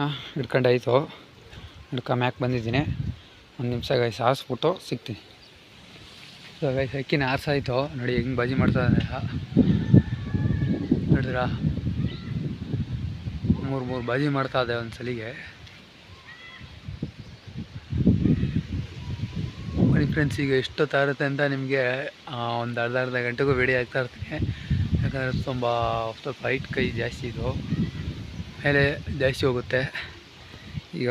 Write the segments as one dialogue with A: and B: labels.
A: ಅಕ್ಕಿನ ಹಿಡ್ಕೊ ಮ್ಯಾಕ್ ಬಂದಿದ್ದೀನಿ. ಒಂದು ನಿಮಿಷ ಗೈಸ್ ಹಾಸ್ಬಿಟ್ಟು ಸಿಗ್ತೀನಿ. ಸೊ ಗೈಸ್ ಅಕ್ಕಿನ ಆರ್ಸಾಯ್ತು. ನೋಡಿ ಹೆಂಗೆ ಬಾಜಿ ಮಾಡ್ತಾ ನೋಡಿದ್ರಾ? ಮೂರು ಮೂರು ಬಾಜಿ ಮಾಡ್ತಾ ಇದೆ ಒಂದು ಸಲಿಗೆ ಫ್ರೆಂಡ್ಸ್ ಈಗ ಎಷ್ಟು ತಾರುತ್ತೆ ಅಂತ ನಿಮಗೆ ಒಂದು ಅರ್ಧ ಅರ್ಧ ಗಂಟೆಗೂ ರೆಡಿ ಆಗ್ತಾ ಇರ್ತೀನಿ. ಯಾಕಂದರೆ ತುಂಬ, ಸ್ವಲ್ಪ ಹೈಟ್ ಕೈ ಜಾಸ್ತಿ ಇದು. ಮೇಲೆ ಜಾಸ್ತಿ ಹೋಗುತ್ತೆ. ಈಗ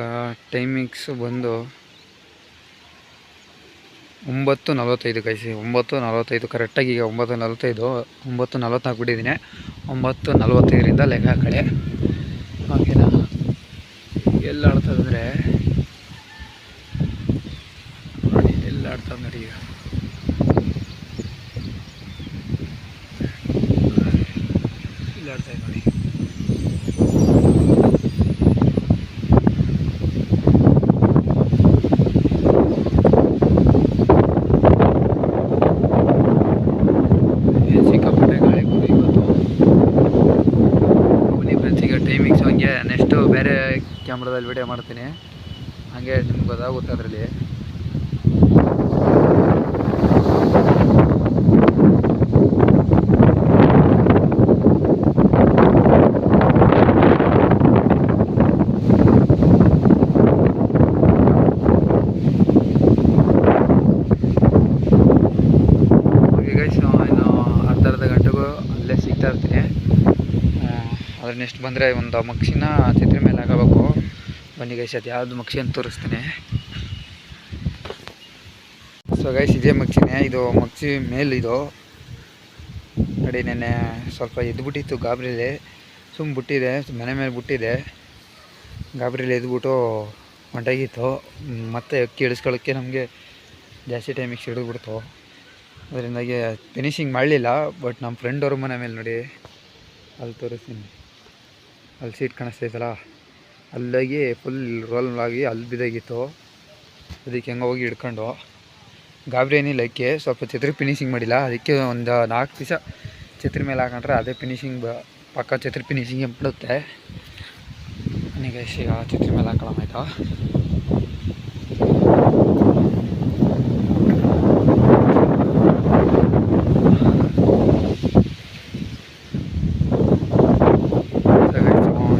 A: ಟೈಮಿಂಗ್ಸ್ ಬಂದು ಒಂಬತ್ತು ನಲವತ್ತೈದು ಕೈಸಿ ಒಂಬತ್ತು ನಲವತ್ತೈದು ಕರೆಕ್ಟಾಗಿ ಈಗ ಒಂಬತ್ತು ನಲವತ್ತೈದು, ಒಂಬತ್ತು ನಲವತ್ತ್ನಾಲ್ಕು ಹಾಕ್ಬಿಟ್ಟಿದ್ದೀನಿ ಒಂಬತ್ತು ನಲವತ್ತೈದರಿಂದ ಲೆಕ್ಕ ಹಾಕಳೆ ಓಕೆನಾ ಎಲ್ಲಿ ಆಡ್ತದಂದರೆ ನೋಡಿ, ಎಲ್ಲಿ ಆಡ್ತದೆ ನೋಡಿ ಈಗ. ಇಲ್ಲಿ ಆಡ್ತಾ ನೋಡಿ ಏನ್ ಸಿಕ್ಕಾಪಟ್ಟೆ ಗಾಳಿ ಗುರು ಇವತ್ತು ಬನ್ನಿ ಫ್ರೆಂಡ್ಸ್ ಈಗ ಟೈಮಿಂಗ್ಸ್ ಹಂಗೆ ನೆಕ್ಸ್ಟು ಬೇರೆ ಕ್ಯಾಮ್ರಾದಲ್ಲಿ ವಿಡಿಯೋ ಮಾಡ್ತೀನಿ. ಹಾಗೆ ನಿಮ್ಗೆ ಗೊತ್ತಾಗುತ್ತೆ ಅದರಲ್ಲಿ. ಅದ್ರ ನೆಕ್ಸ್ಟ್ ಬಂದರೆ ಒಂದು ಮಕ್ಷಿನ ಚಿತ್ರ ಮೇಲೆ ಹಾಕಬೇಕು. ಬನ್ನಿ ಗೈಸ್ ಅದು ಯಾವುದು ಮಕ್ಷಿ ಅಂತ ತೋರಿಸ್ತೀನಿ. ಸೊ ಗೈಸ್ ಇದೇ ಮಕ್ಷಿನೇ ಇದು ಮಕ್ಷಿ ಮೇಲ್ ಇದು. ನೋಡಿ, ನೆನ್ನೆ ಸ್ವಲ್ಪ ಎದ್ದು ಬಿಟ್ಟಿತ್ತು ಗಾಬರಿಲಿ ಸುಮ್ಮ ಬಿಟ್ಟಿದೆ, ಮನೆ ಮೇಲೆ ಬಿಟ್ಟಿದೆ. ಗಾಬರಿಲಿ ಎದ್ಬಿಟ್ಟು ಹೊಂಟಾಗಿತ್ತು. ಮತ್ತೆ ಅಕ್ಕಿ ಇಳಿಸ್ಕೊಳ್ಳೋಕ್ಕೆ ನಮಗೆ ಜಾಸ್ತಿ ಟೈಮಿಗೆ ಸಿಡಿದ್ಬಿಡ್ತು. ಅದರಿಂದಾಗಿ ಫಿನಿಶಿಂಗ್ ಮಾಡಲಿಲ್ಲ ಬಟ್ ನಮ್ಮ ಫ್ರೆಂಡ್ ಅವ್ರ ಮನೆ ಮೇಲೆ ನೋಡಿ. ಅಲ್ಲಿ ತೋರಿಸ್ತೀನಿ. ಅಲ್ಲಿ ಸೀಟ್ ಕಾಣಿಸ್ತೈತಲ್ಲ ಅಲ್ಲಾಗಿ ಫುಲ್ ರೋಲ್ ಆಗಿ ಅಲ್ಲಿ ಬಿದ್ದಾಗಿತ್ತು. ಅದಕ್ಕೆ ಹೆಂಗೆ ಹೋಗಿ ಹಿಡ್ಕೊಂಡು. ಗಾಬರಿ ಏನಿಲ್ಲ ಸ್ವಲ್ಪ ಛತ್ರಿ ಫಿನಿಶಿಂಗ್ ಮಾಡಿಲ್ಲ. ಅದಕ್ಕೆ ಒಂದು ನಾಲ್ಕು ದಿವಸ ಛತ್ರಿ ಮೇಲೆ ಹಾಕೊಂಡ್ರೆ ಅದೇ ಫಿನಿಶಿಂಗ್ ಬ, ಪಕ್ಕ ಛತ್ರಿ ಫಿನಿಶಿಂಗ್ ಬಿಡುತ್ತೆ. ನನಗೆ ಈಗ ಚಿತ್ರ ಮೇಲೆ ಹಾಕೊಳ್ಳೋಣ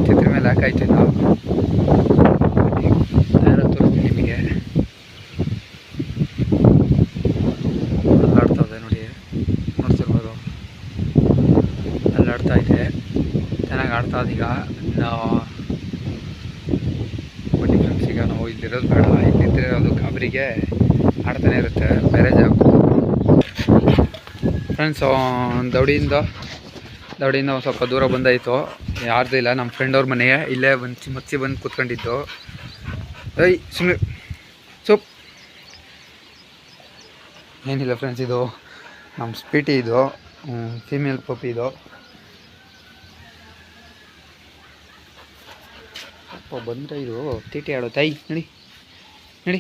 A: ಛತ್ರಿ ಮೇಲೆ ಹಾಕಾಯ್ತಿಲ್ಲ ಯಾರೋ ತೋರಿಸ್ತೀನಿ ನಿಮಗೆ ಅಲ್ಲಾಡ್ತದೆ ನೋಡಿ ನೋಡ್ತಿರ್ಬೋದು ಅಲ್ಲಾಡ್ತಾ ಇದೆ ಆಡ್ತಾ ಈಗ ಫ್ರೆಂಡ್ಸ್ ಈಗ ನಾವು ಇಲ್ಲಿರೋದು ಬೇಡ ಇಲ್ಲಿದ್ದರೆ ಅದು ಗಾಬರಿಗೆ ಆಡ್ತಾನೆ ಇರುತ್ತೆ, ಬೇರೆ ಜಾಗ. ಫ್ರೆಂಡ್ಸ್ ದೌಡಿಯಿಂದ ದೌಡಿಯಿಂದ ಒಂದು ಸ್ವಲ್ಪ ದೂರ ಬಂದಾಯಿತು. ಯಾರ್ದು ಇಲ್ಲ ನಮ್ಮ ಫ್ರೆಂಡ್ ಅವ್ರ ಮನೆಗೆ ಇಲ್ಲೇ ಬಂದು ಮಚ್ಚಿ ಬಂದು ಕೂತ್ಕೊಂಡಿದ್ದು. ಏಯ್ ಸುಮ್ಮನೆ ಸೊಪ್ ಏನಿಲ್ಲ ಫ್ರೆಂಡ್ಸ್ ಇದು ನಮ್ಮ ಸ್ಪೀಟಿ ಇದು ಫೀಮೇಲ್ ಪಪ್ಪಿ ಇದು. ಅಪ್ಪ ಬಂದರೆ ಇದು ತೀಟಿ ಆಡೋ ತಾಯಿ ನಡಿ. ನಡಿ.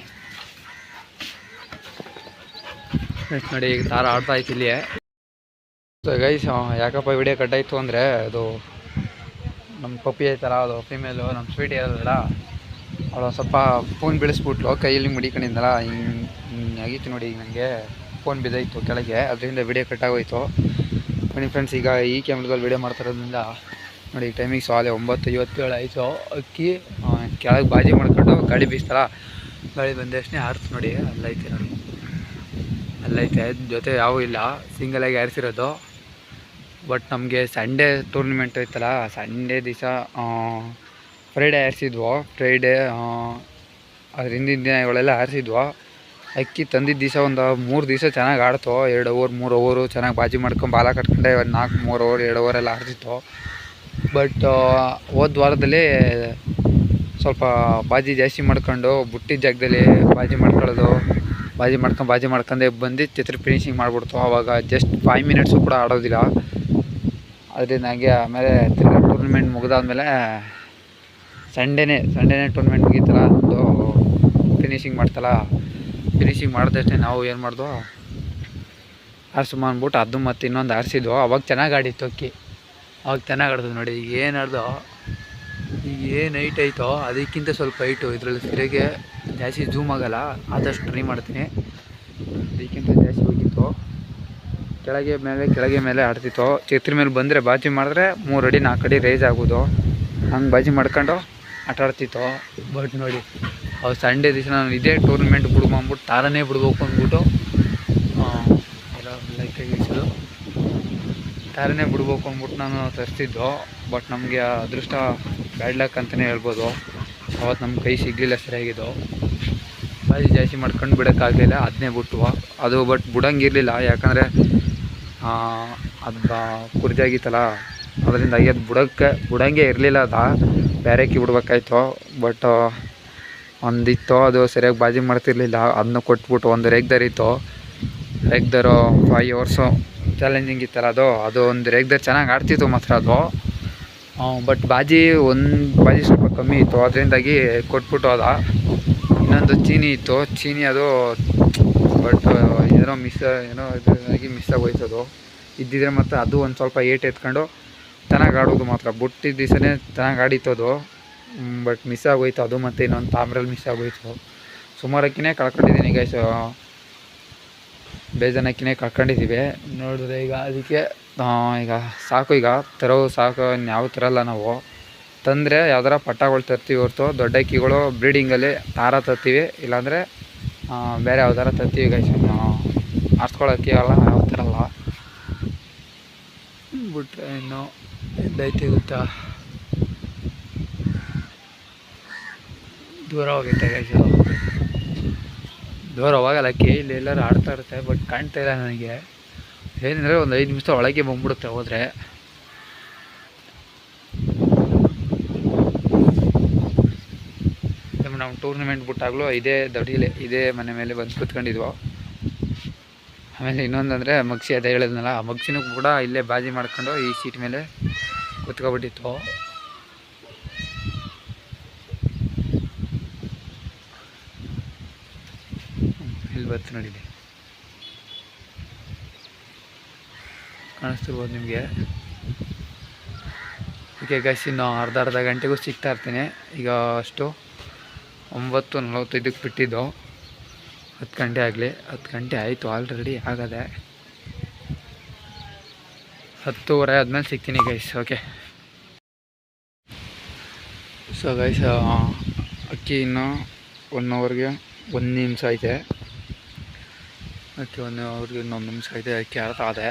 A: ನೋಡಿ, ಈಗ ತಾರ ಆಡ್ತಾ ಐತಿ ಇಲ್ಲಿ ಗೈಸ್ ಯಾಕಪ್ಪ ವಿಡಿಯೋ ಕಟ್ಟಾಯಿತು ಅಂದರೆ ಅದು ನಮ್ಮ ಪಪ್ಪಿ ಐತಲ್ಲ, ಅದು ಫೀಮೇಲು ನಮ್ಮ ಸ್ವೀಟ್ ಇರೋದಲ್ಲ ಅವಳು ಸ್ವಲ್ಪ ಫೋನ್ ಬೀಳಿಸ್ಬಿಟ್ಲು, ಕೈಯಲ್ಲಿ ಮುಡಿಕೊಂಡಿದ್ದಲ್ಲ ಹಿಂಗೆ ಆಗಿತ್ತು ನೋಡಿ ನನಗೆ ಫೋನ್ ಬಿದ್ದಾಯಿತು ಕೆಳಗೆ, ಅದರಿಂದ ವಿಡಿಯೋ ಕಟ್ಟಾಗೋಯ್ತು ಬನ್ನಿ ಫ್ರೆಂಡ್ಸ್ ಈಗ ಈ ಕ್ಯಾಮ್ರದಲ್ಲಿ ವಿಡಿಯೋ ಮಾಡ್ತಿರೋದ್ರಿಂದ ನೋಡಿ ಈಗ ಟೈಮಿಗೆ ಸಾಲೆ ಒಂಬತ್ತು ಐವತ್ತೇಳು ಆಯಿತು. ಅಕ್ಕಿ ಕೆಳಗೆ ಬಾಜಿ ಮಾಡ್ಕೊಂಡು ಗಾಳಿ ಬೀಸ್ತಲ್ಲ ಗಾಳಿ ಬಂದ ತಕ್ಷಣ ಆರ್ಸ್ ನೋಡಿ, ಅಲ್ಲೈತೆ ನೋಡಿ. ಅಲ್ಲೈತೆ, ಜೊತೆ ಯಾವೂ ಇಲ್ಲ. ಸಿಂಗಲಾಗಿ ಆರಿಸಿರೋದು. ಬಟ್ ನಮಗೆ ಸಂಡೇ ಟೂರ್ನಿಮೆಂಟ್ ಐತಲ್ಲ ಸಂಡೇ ದಿವಸ ಫ್ರೈಡೇ ಆರಿಸಿದ್ವು. ಫ್ರೈಡೇ ಅದ್ರ ಹಿಂದಿನ ದಿನ ಇವಳೆಲ್ಲ ಆರಿಸಿದ್ವು. ಅಕ್ಕಿ ತಂದಿದ್ದ ದಿವಸ ಒಂದು ಮೂರು ದಿವಸ ಚೆನ್ನಾಗಿ ಆಡ್ತು. ಎರಡು ಓವರ್ ಮೂರು ಓವರು ಚೆನ್ನಾಗಿ ಬಾಜಿ ಮಾಡ್ಕೊಂಡು ಬಾಲ ಕಟ್ಕೊಂಡೆ. ಒಂದು ನಾಲ್ಕು ಮೂರು ಓವರ್ ಎರಡು ಓವರ್ ಎಲ್ಲ ಆಡ್ತಿತ್ತು ಬಟ್ ಹೋದ ವಾರದಲ್ಲಿ ಸ್ವಲ್ಪ ಬಾಜಿ ಜಾಸ್ತಿ ಮಾಡ್ಕೊಂಡು, ಬುಟ್ಟಿ ಜಾಗದಲ್ಲಿ ಬಾಜಿ ಮಾಡ್ಕೊಳ್ಳೋದು, ಬಾಜಿ ಮಾಡ್ಕೊಂಡು ಬಾಜಿ ಮಾಡ್ಕೊಂಡೆ ಬಂದು ಚಿತ್ರ ಫಿನಿಶಿಂಗ್ ಮಾಡಿಬಿಡ್ತು. ಆವಾಗ ಜಸ್ಟ್ ಫೈವ್ ಮಿನಿಟ್ಸು ಕೂಡ ಆಡೋದಿಲ್ಲ. ಅದರಿಂದ ಹಂಗೆ ಆಮೇಲೆ ತಿರ್ಗಾ ಟೂರ್ನಮೆಂಟ್ ಮುಗಿದಾದ್ಮೇಲೆ ಸಂಡೇನೇ ಸಂಡೇನೇ ಟೂರ್ನಮೆಂಟ್ ಮುಗೀತಲ್ಲ ಒಂದು ಫಿನಿಶಿಂಗ್ ಮಾಡ್ತಲ್ಲ. ಫಿನಿಶಿಂಗ್ ಮಾಡಿದಷ್ಟೇ ನಾವು ಏನು ಮಾಡ್ದೋ ಆರಿಸು ಅಂದ್ಬಿಟ್ಟು ಅದು ಮತ್ತು ಇನ್ನೊಂದು ಆರಿಸಿದ್ವು. ಅವಾಗ ಚೆನ್ನಾಗಿ ಆಡಿತ್ತು ಅಕ್ಕಿ. ಅವಾಗ ಚೆನ್ನಾಗಿ ಆಡ್ತದೆ ನೋಡಿ, ಈಗ ಏನು ಆಡ್ದು, ಈಗ ಏನು ಹೈಟ್ ಐತೋ ಅದಕ್ಕಿಂತ ಸ್ವಲ್ಪ ಹೈಟು ಇದರಲ್ಲಿ ಸರಿಯಾಗಿ ಜಾಸ್ತಿ ಜೂಮ್ ಆಗೋಲ್ಲ, ಆದಷ್ಟು ಟ್ರೈ ಮಾಡ್ತೀನಿ. ಅದಕ್ಕಿಂತ ಜಾಸ್ತಿ ಹೋಗಿತ್ತು. ಕೆಳಗೆ ಮೇಲೆ ಕೆಳಗೆ ಮೇಲೆ ಆಡ್ತಿತ್ತು. ಚೇತ್ರಿ ಮೇಲೆ ಬಂದರೆ ಬಾಜಿ ಮಾಡಿದ್ರೆ ಮೂರು ಅಡಿ, ನಾಲ್ಕು ಅಡಿ ರೈಸ್ ಆಗೋದು. ಹಂಗೆ ಬಾಜಿ ಮಾಡ್ಕೊಂಡು ಆಟ ಆಡ್ತಿತ್ತು. ಬಟ್ ನೋಡಿ, ಅವ್ರು ಸಂಡೇ ದಿವಸ ನಾನು ಇದೇ ಟೂರ್ನಮೆಂಟ್ ಬಿಡ್ಬಂದ್ಬಿಟ್ಟು ತಾರನೇ ಬಿಡ್ಬೇಕು ಅಂದ್ಬಿಟ್ಟು ಎಲ್ಲ ಲೈಕ್ ತಾರನೇ ಬಿಡ್ಬೇಕು ಅಂದ್ಬಿಟ್ಟು ನಾನು ತರಿಸ್ತಿದ್ದು. ಬಟ್ ನಮಗೆ ಅದೃಷ್ಟ ಬ್ಯಾಡ್ ಲಕ್ ಅಂತಲೇ ಹೇಳ್ಬೋದು. ಅವತ್ತು ನಮ್ಮ ಕೈ ಸಿಗಲಿಲ್ಲ ಸರಿಯಾಗಿದ್ದು. ಬಾಯಿ ಜಾಸ್ತಿ ಮಾಡ್ಕೊಂಡು ಬಿಡೋಕ್ಕಾಗಲಿಲ್ಲ ಅದನ್ನೇ ಬಿಟ್ಟು ಅದು ಬಟ್ ಬಿಡೋಂಗಿರಲಿಲ್ಲ ಯಾಕಂದರೆ ಅದು ಕುರ್ಜಾಗಿತ್ತಲ್ಲ ಅದರಿಂದಾಗಿ ಅದು ಬಿಡೋಕ್ಕೆ, ಬಿಡೋಂಗೆ ಇರಲಿಲ್ಲ ಅದು. ಬೇರೆಕ್ಕೆ ಬಿಡ್ಬೇಕಾಯ್ತು. ಬಟ್ ಒಂದಿತ್ತು ಅದು ಸರಿಯಾಗಿ ಬಾಜಿ ಮಾಡ್ತಿರ್ಲಿಲ್ಲ. ಅದನ್ನ ಕೊಟ್ಬಿಟ್ಟು ಒಂದು ರೇಗ್ದರಿತ್ತು ರೇಗ್ದರು ಫೈವ್ ಅವರ್ಸು ಚಾಲೆಂಜಿಂಗ್ ಇತ್ತಲ್ಲ ಅದು ಅದು ಒಂದು ರೇಗ್ದಲ್ಲಿ ಚೆನ್ನಾಗಿ ಆಡ್ತಿತ್ತು ಮಾತ್ರ ಅದು. ಬಟ್ ಬಾಜಿ ಒಂದು, ಬಾಜಿ ಸ್ವಲ್ಪ ಕಮ್ಮಿ ಇತ್ತು, ಅದರಿಂದಾಗಿ ಕೊಟ್ಬಿಟ್ಟು ಅದ. ಇನ್ನೊಂದು ಚೀನಿ ಇತ್ತು, ಚೀನಿ ಅದು ಬಟ್ ಏನೋ ಮಿಸ್ ಏನೋ ಇದಾಗಿ ಮಿಸ್ ಆಗೋಯ್ತು ಅದು ಇದ್ದಿದ್ರೆ ಮತ್ತು ಅದು ಒಂದು ಸ್ವಲ್ಪ ಏಟ್ ಎತ್ಕೊಂಡು ಚೆನ್ನಾಗಿ ಆಡೋದು ಮಾತ್ರ. ಬುಟ್ಟಿದ್ದ ದಿವಸನೇ ಚೆನ್ನಾಗಿ ಆಡಿತ್ತು ಅದು. ಬಟ್ ಮಿಸ್ ಆಗೋಯ್ತು, ಅದು ಮತ್ತು ಇನ್ನೊಂದು ತಾಮ್ರಲ್ಲಿ ಮಿಸ್ ಆಗೋಯ್ತು. ಸುಮಾರಕ್ಕಿನೇ ಕಳ್ಕೊಂಡಿದ್ದೀನಿ ಗೈಸ್ ಬೇಜಾನಕ್ಕಿನೇ ಕಳ್ಕೊಂಡಿದ್ದೀವಿ ನೋಡಿದ್ರೆ ಈಗ ಅದಕ್ಕೆ ಈಗ ಸಾಕು, ಈಗ ತರೋ ಸಾಕು ಯಾವ ತರಲ್ಲ ನಾವು. ತಂದರೆ ಯಾವ್ದಾರ ಪಟ್ಟಗಳು ತರ್ತೀವಿ ಹೊರ್ತು, ದೊಡ್ಡ ಅಕ್ಕಿಗಳು ಬ್ರೀಡಿಂಗಲ್ಲಿ ತಾರ ತರ್ತೀವಿ. ಇಲ್ಲಾಂದರೆ ಬೇರೆ ಯಾವ್ದಾರ ತರ್ತೀವಿ ಗೈಸ್ ಆರಿಸ್ಕೊಳ್ಳೋಕ್ಕೆ ಅಲ್ಲ ಯಾವ ಥರ ಅಲ್ಲ ಬಿಟ್ರೆ ಇನ್ನು ಎಲ್ಲೈತೆ ಗೊತ್ತಾ? ದೂರ ಹೋಗುತ್ತೆ ಗೈಸ್ ಅವಾಗಲ್ಲ ಇಲ್ಲಿ ಎಲ್ಲರೂ ಆಡ್ತಾ ಇರುತ್ತೆ, ಬಟ್ ಕಾಣ್ತಾ ಇಲ್ಲ ನನಗೆ. ಏನಂದರೆ ಒಂದು ಐದು ನಿಮಿಷ ಒಳಗೆ ಬಂದ್ಬಿಡುತ್ತೆ ಹೋದರೆ. ನಾವು ಟೂರ್ನಮೆಂಟ್ ಬಿಟ್ಟಾಗಲೂ ಇದೇ ದಡಿಲೆ ಇದೇ ಮನೆ ಮೇಲೆ ಬಂದು ಕೂತ್ಕೊಂಡಿದ್ವು. ಆಮೇಲೆ ಇನ್ನೊಂದಂದರೆ ಮಗ್ಸಿ ಅದೇ ಹೇಳಿದ್ನಲ್ಲ, ಆ ಮಗ್ಸಿನೂ ಕೂಡ ಇಲ್ಲೇ ಬಾಜಿ ಮಾಡ್ಕೊಂಡು ಈ ಸೀಟ್ ಮೇಲೆ ಕೂತ್ಕೊಬಿಟ್ಟಿತ್ತು. ಇಲ್ಲಿ ನಡೀಲಿ. ನೋಡಿ ಕಾಣಿಸ್ತಿರ್ಬೋದು ನಿಮಗೆ. ಓಕೆ ಗೈಸ್ ಇನ್ನು ಅರ್ಧ ಅರ್ಧ ಗಂಟೆಗೂ ಸಿಗ್ತಾ ಇರ್ತೀನಿ. ಈಗ ಅಷ್ಟು ಒಂಬತ್ತು ನಲವತ್ತೈದಕ್ಕೆ ಬಿಟ್ಟಿದ್ದು. ಹತ್ತು ಗಂಟೆ ಆಗಲಿ. ಹತ್ತು ಗಂಟೆ ಆಯಿತು ಆಲ್ರೆಡಿ ಆಗದೆ. ಹತ್ತೂವರೆ ಆದಮೇಲೆ ಸಿಗ್ತೀನಿ ಗೈಸ್ ಓಕೆ ಸೊ ಗೈಸ್ ಅಕ್ಕಿ ಇನ್ನು ಒನ್ ಅವರ್ಗೆ ಒಂದು ನಿಮಿಷ ಐತೆ. ಅಕ್ಕಿ ಒಂದು ಅವ್ರಿಗೆ ಇನ್ನೊಂದು ನಿಮಿಷ ಇದೆ ಅರ್ಥ ಆದೆ.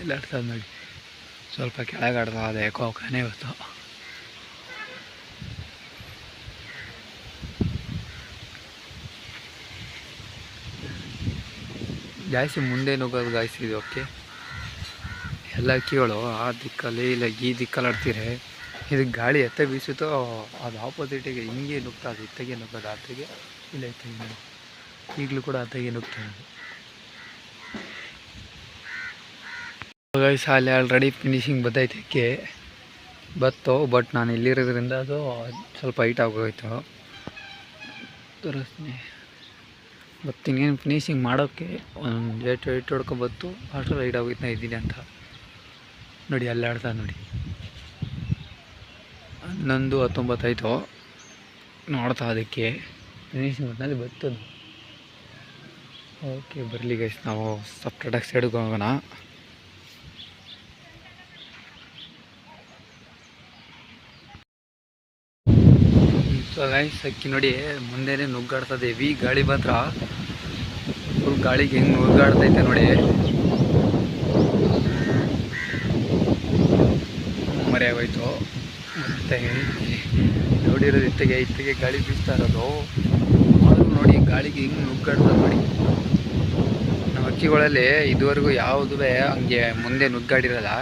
A: ಇಲ್ಲ ಆದ್ ನೋಡಿ ಸ್ವಲ್ಪ ಕೆಳಗೆ ಆಡ್ತಾ ಕೋಕನೇ ಇವತ್ತು. ಜಾಸ್ತಿ ಮುಂದೆ ನುಗ್ಗೋದು ಇದು, ಓಕೆ? ಎಲ್ಲ ಕೇಳು, ಆ ದಿಕ್ಕಲ್ಲಿ ಇಲ್ಲ, ಈ ದಿಕ್ಕಲ್ಲಿ ಆಡ್ತೀರೆ. ಇದಕ್ಕೆ ಗಾಳಿ ಎತ್ತ ಬೀಸುತ್ತೋ, ಅದು ಆಪೋಸಿಟಿಗೆ ಹಿಂಗೆ ನುಗ್ತಾ ಅದು ಇತ್ತಗೆ ನುಗ್ಗೋದು ಆತಗೆ ಇಲ್ಲ ಇತ್ತಗೆ ಈಗಲೂ ಕೂಡ ಆತಗೆ ನುಗ್ತಾ ಇದೆ. ಗೈಸ್ ಅಲ್ಲಿ ಆಲ್ರೆಡಿ ಫಿನಿಶಿಂಗ್ ಬತ್ತೈತೆ ಅಕ್ಕಿ ಬತ್ತು ಬಟ್ ನಾನು ಇಲ್ಲಿರೋದ್ರಿಂದ ಅದು ಸ್ವಲ್ಪ ಹೈಟ್ ಆಗೋಯ್ತು. ತೋರಿಸ್ತೀನಿ. ಬಟ್ ಇನ್ನೇನು ಫಿನಿಶಿಂಗ್ ಮಾಡೋಕ್ಕೆ ಒಂದು ಏಟ್ ಏಟ್ ಹೊಡ್ಕೊಬತ್ತು ಅಷ್ಟು ಹೈಟ್ ಆಗೋಯ್ತು ನಾ ಇದ್ದೀನಿ ಅಂತ. ನೋಡಿ, ಅಲ್ಲಾಡ್ತಾ ನೋಡಿ. ಹನ್ನೊಂದು ಹತ್ತೊಂಬತ್ತಾಯಿತು ನೋಡ್ತಾ ಅದಕ್ಕೆ. ಫಿನಿಶಿಂಗ್ ಒಟ್ಟಿನಲ್ಲಿ ಬರ್ತದೆ. ಓಕೆ ಬರಲಿ ಗೈಸ್ ನಾವು ಸಪ್ರೇಟಾಗಿ ಸೈಡ್ಗೆ ಹೋಗೋಣ. ಗೈಸ್ ಅಕ್ಕಿ ನೋಡಿ, ಮುಂದೆನೆ ನುಗ್ಗಾಡ್ತದೆ ವಿ ಗಾಳಿ ಮಾತ್ರ. ಫುಲ್ ಗಾಳಿಗೆ ಹೆಂಗೆ ನುಗ್ಗಾಡ್ತೈತೆ ನೋಡಿ. ಮರೆ ಮತ್ತೆ ನೋಡಿರೋದು ಇತ್ತಿಗೆ ಇತ್ತಿಗೆ ಗಾಳಿ ಬೀಸ್ತಾ ಇರೋದು. ಆದರೂ ನೋಡಿ, ಗಾಳಿಗೆ ಹಿಂಗೆ ನುಗ್ಗಾಡ್ತದೆ ನೋಡಿ. ನಮ್ಮ ಅಕ್ಕಿಗಳಲ್ಲಿ ಇದುವರೆಗೂ ಯಾವುದೂ ಹಂಗೆ ಮುಂದೆ ನುಗ್ಗಾಡಿರಲ್ಲ,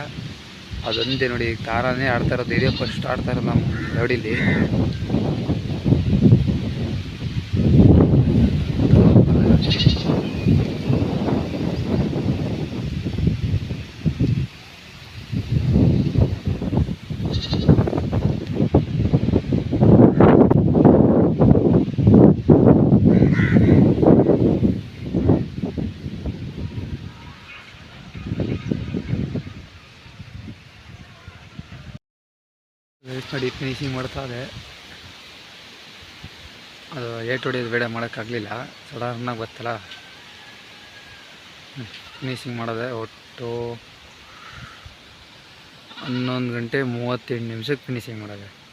A: ಅದೊಂದೇ ನೋಡಿ, ತಾರಾನೇ ಆಡ್ತಾ ಇರೋದು, ಇದೇ ಫಸ್ಟ್ ಆಡ್ತಾ ಇರೋದು ನಮ್ಮ ನೋಡಿಲಿ ಮಾಡಿ ಫಿನಿಶಿಂಗ್ ಮಾಡ್ತಾ ಇದೆ. ಅದು ಏಟ್ ಹೊಡಿಯೋದು ಬೇಡ ಮಾಡೋಕ್ಕಾಗಲಿಲ್ಲ. ಸಡನ್ನಾಗಿ ಗೊತ್ತಲ್ಲ. ಫಿನಿಶಿಂಗ್ ಮಾಡೋದೆ ಒಟ್ಟು ಹನ್ನೊಂದು ಗಂಟೆ ಮೂವತ್ತೆಂಟು ನಿಮಿಷಕ್ಕೆ ಫಿನಿಶಿಂಗ್ ಮಾಡೋದೆ.